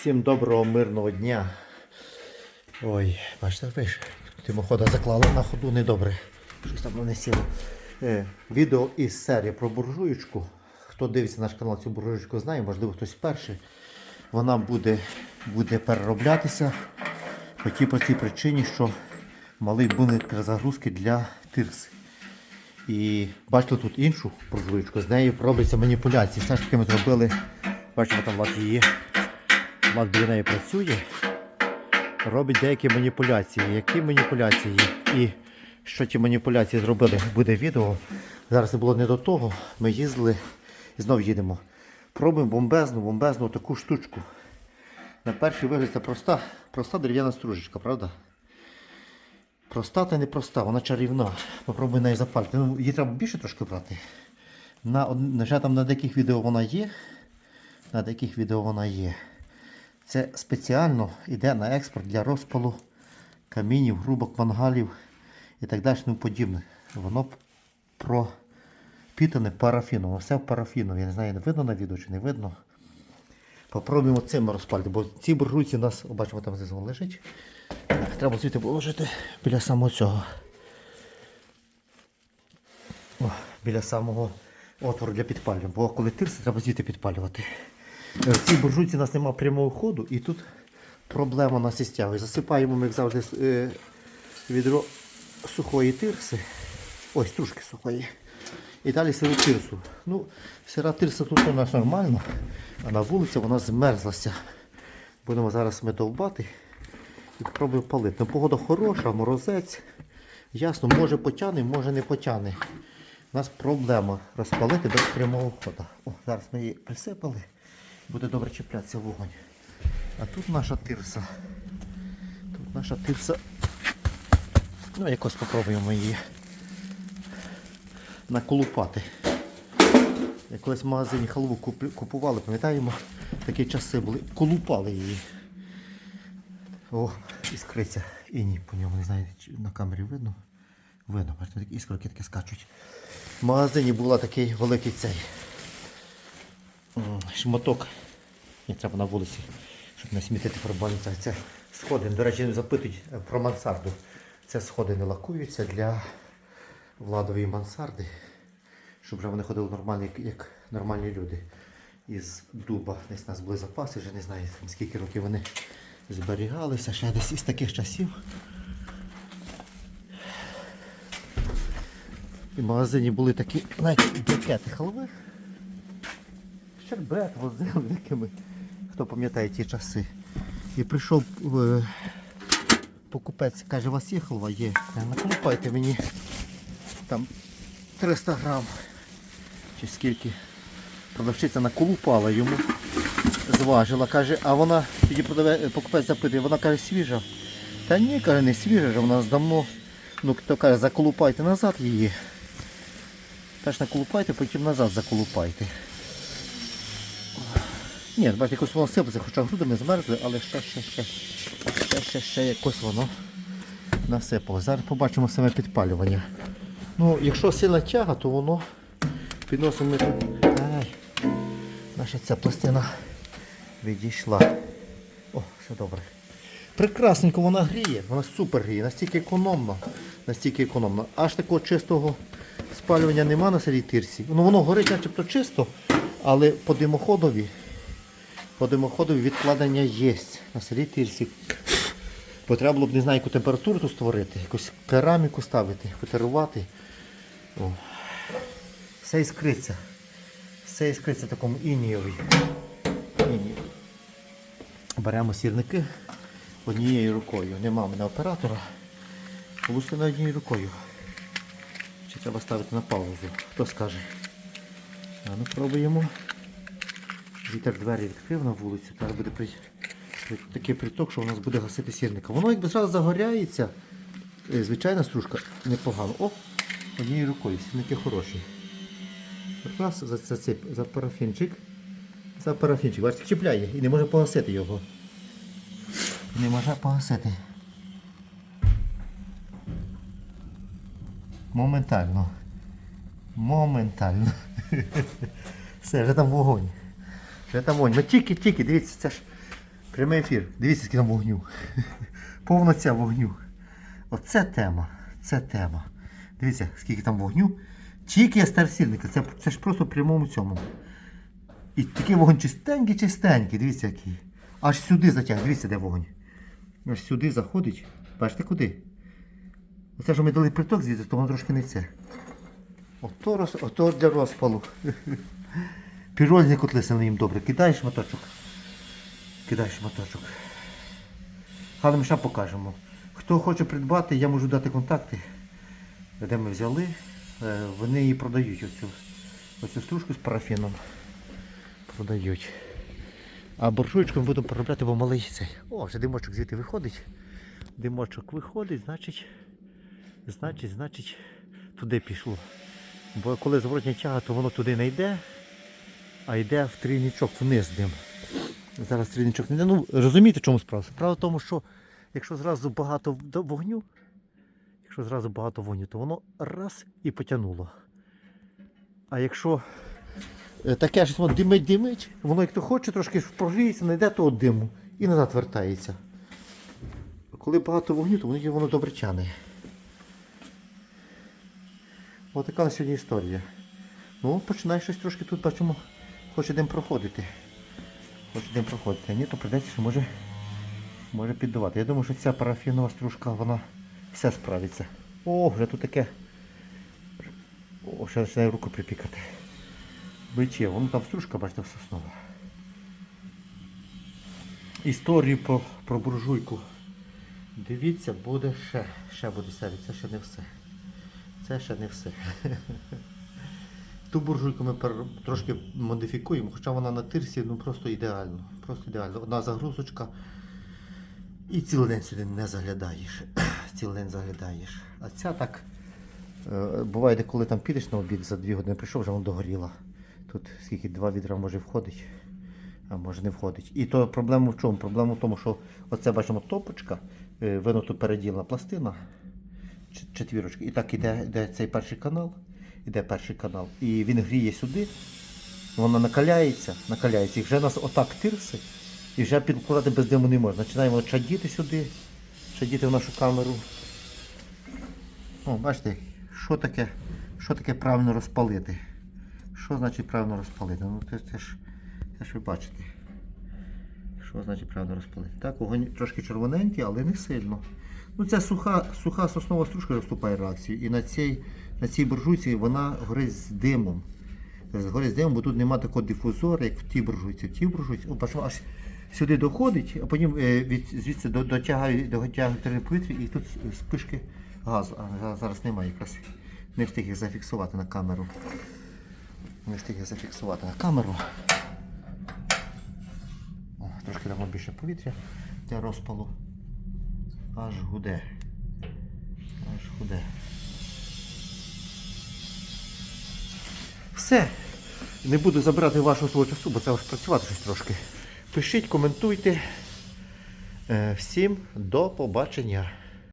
Всім доброго мирного дня. Ой, бачите, ви тимохода заклали на ходу недобре. Щось там не сіло. Е, відео із серії про буржуєчку. Хто дивиться наш канал, цю буржуєчку знає, можливо, хтось перший. Вона буде, буде перероблятися по тій простій причині, що малий бункер загрузки для тирси. І бачите тут іншу буржуєчку, з нею робляться маніпуляції. Все ж таки ми зробили, бачимо, там лад її. Лад біля неї працює, робить деякі маніпуляції. Які маніпуляції? І що ті маніпуляції зробили, буде відео. Зараз не було не до того. Ми їздили і знову їдемо. Пробуємо бомбезну, бомбезну таку штучку. На перший вигляд це проста, проста дерев'яна стружечка, правда? Проста та не проста, вона чарівна. Попробуй неї запалити. Ну, її треба більше трошки брати. На, на, там на деяких відео вона є. На деяких відео вона є. Це спеціально йде на експорт для розпалу камінів, грубок, мангалів і так далі тому подібне. Воно пропітане парафіном. Все в парафіну. Я не знаю, видно на відео чи не видно. Попробуємо цим розпалити, бо ці буржуйці у нас, бачимо, там знизу лежить. Треба звідти положити біля самого цього. О, біля самого отвору для підпалювання. Бо коли тирси, треба звідти підпалювати. Е, В цій буржуйці у нас немає прямого ходу і тут проблема у нас із тягою. Засипаємо ми, як завжди, е, відро сухої тирси. Ой, стружки сухої. І далі сиру тирсу. Ну, сира тирса тут у нас нормально, а на вулиці вона змерзлася. Будемо зараз ми довбати і спробуємо палити. Ну, погода хороша, морозець. Ясно, може потягне, може не потягне. У нас проблема розпалити без прямого ходу. О, зараз ми її присипали. Буде добре чіплятися вогонь. А тут наша тирса. Тут наша тирса. Ну, якось спробуємо її наколупати. Я колись в магазині халву купували, пам'ятаємо, такі часи були. Колупали її. О, іскриця. І ні, по ньому не знаю, чи на камері видно. Видно, бачите, іскорки такі скачуть. В магазині була такий великий цей шматок. Ні, треба на вулиці, щоб не смітити пробальниця. Це сходи. До речі, запитують е, про мансарду. Це сходи не лакуються для владової мансарди, щоб вони ходили нормально, як, як нормальні люди. Із дуба. Десь у нас були запаси, вже не знаю скільки років вони зберігалися, ще десь із таких часів. І в магазині були такі, знаєте, брикети халви. Щербет возили такими, хто пам'ятає ті часи. І прийшов е, покупець, каже, у вас є халва? Є. Наколупайте мені там 300 грам. Чи скільки. Продавчиця наколупала йому, зважила, каже, а вона, тоді продаве, покупець запитує, вона каже, свіжа. Та ні, каже, не свіжа, вона давно, ну хто каже, заколупайте назад її. Теж наколупайте, потім назад заколупайте. Ні, бачите, якось воно сипеться, хоча грудами змерзли, але ще, ще, ще, ще, ще, ще якось воно насипало. Зараз побачимо саме підпалювання. Ну, якщо сильна тяга, то воно підносимо тут. Ай, наша ця пластина відійшла. О, все добре. Прекрасненько вона гріє, вона супер гріє, настільки економно, настільки економно. Аж такого чистого спалювання нема на селі тирсі. Ну воно горить начебто чисто, але по димоходові, по димоходові відкладення є на селі тирсі. Було б не знаю, яку температуру тут створити, якусь кераміку ставити, фотерувати. О. Все іскриться. Все іскриться в такому інієві. Беремо сірники однією рукою. Нема мене оператора. Лучше на однією рукою. Чи треба ставити на паузу? Хто скаже? А ну пробуємо. Вітер двері відкрив на вулицю, зараз буде при... такий приток, що у нас буде гасити сірника. Воно якби зразу загоряється. Е, Звичайна стружка непогано. О, однією рукою, сірники хороші. Раз за, за, цей, за парафінчик. За парафінчик. Бачите, чіпляє і не може погасити його. Не може погасити. Моментально. Моментально. Все, вже там вогонь. Вже там вогонь. Ну тільки-тільки, дивіться, це ж Прямий ефір. Дивіться, скільки там вогню. Повна ця вогню. Оце тема. Це тема. Дивіться, скільки там вогню. Тільки старсільника. Це, це ж просто в прямому цьому. І такий вогонь чистенький, чистенький. Дивіться який. Аж сюди затягне. Дивіться, де вогонь. Аж сюди заходить. Бачите куди? Оце ж ми дали приток звідси, то воно трошки не це. Ото, роз, ото для розпалу. Пірольні котлисини їм добре. Кидай шматочок. Кидай шматочок. Але ми ще покажемо. Хто хоче придбати, я можу дати контакти, де ми взяли. Е, Вони її продають оцю, оцю стружку з парафіном. Продають. А буржуйчку ми будемо переробляти, бо малий цей. О, вже димочок звідти виходить. Димочок виходить, значить, значить, значить, туди пішло. Бо коли зворотня тяга, то воно туди не йде, а йде в трійничок вниз дим. Зараз трійничок не йде. Ну, розумієте, чому справа? Справа в тому, що якщо зразу багато вогню, якщо зразу багато вогню, то воно раз і потягнуло. А якщо е, таке щось воно димить, димить, воно як то хоче, трошки прогріється, знайде того диму і назад вертається. Коли багато вогню, то воно, воно добре тяне. Ось така на сьогодні історія. Ну, починає щось трошки тут бачимо, хоче дим проходити. Хоче дим проходити. А ні, то прийдеться, що може, може піддавати. Я думаю, що ця парафінова стружка, вона все справиться. О, вже тут таке. О, ще починає руку припікати. Биче, воно там стружка, бачите, соснова. Історію про, про буржуйку. Дивіться, буде ще. Ще буде серія, це ще не все. Це ще не все. Ту буржуйку ми трошки модифікуємо, хоча вона на тирсі ну просто ідеально. Просто ідеально. Одна загрузочка. І цілий день сюди не заглядаєш. цілий день заглядаєш. А ця так. е, Буває, коли там підеш на обід за дві години прийшов, вже воно догоріло. Тут скільки два відра може входить, а може не входить. І то проблема в чому? Проблема в тому, що оце бачимо топочка, е, винуто переділена пластина, четвірочка. І так іде, іде цей перший канал, іде перший канал. І він гріє сюди, вона накаляється, накаляється. І вже нас отак тирси, і вже підкладати без диму не можна. Починаємо чадіти сюди, чадіти в нашу камеру. О, бачите, що таке, що таке правильно розпалити. Що значить правильно розпалити? Ну це, це, ж, це ж ви бачите. Що значить правильно розпалити? Так, вогонь трошки червоненький, але не сильно. Ну, ця суха, суха соснова стружка розступає реакцію. І на цій, на цій буржуйці вона горить з димом. Горить з димом, бо тут нема такого дифузора, як в тій буржуйці. В тій буржуйці, аж сюди доходить, а потім е, від, звідси до- дотягає дотягує повітря і тут спишки газу. А зараз немає якраз. Не встиг їх зафіксувати на камеру. Не встиг їх зафіксувати на камеру. О, трошки дамо більше повітря для розпалу. Аж гуде. Аж гуде. Все. Не буду забирати вашого свого часу, бо треба ж працювати щось трошки. Пишіть, коментуйте. Е, Всім до побачення.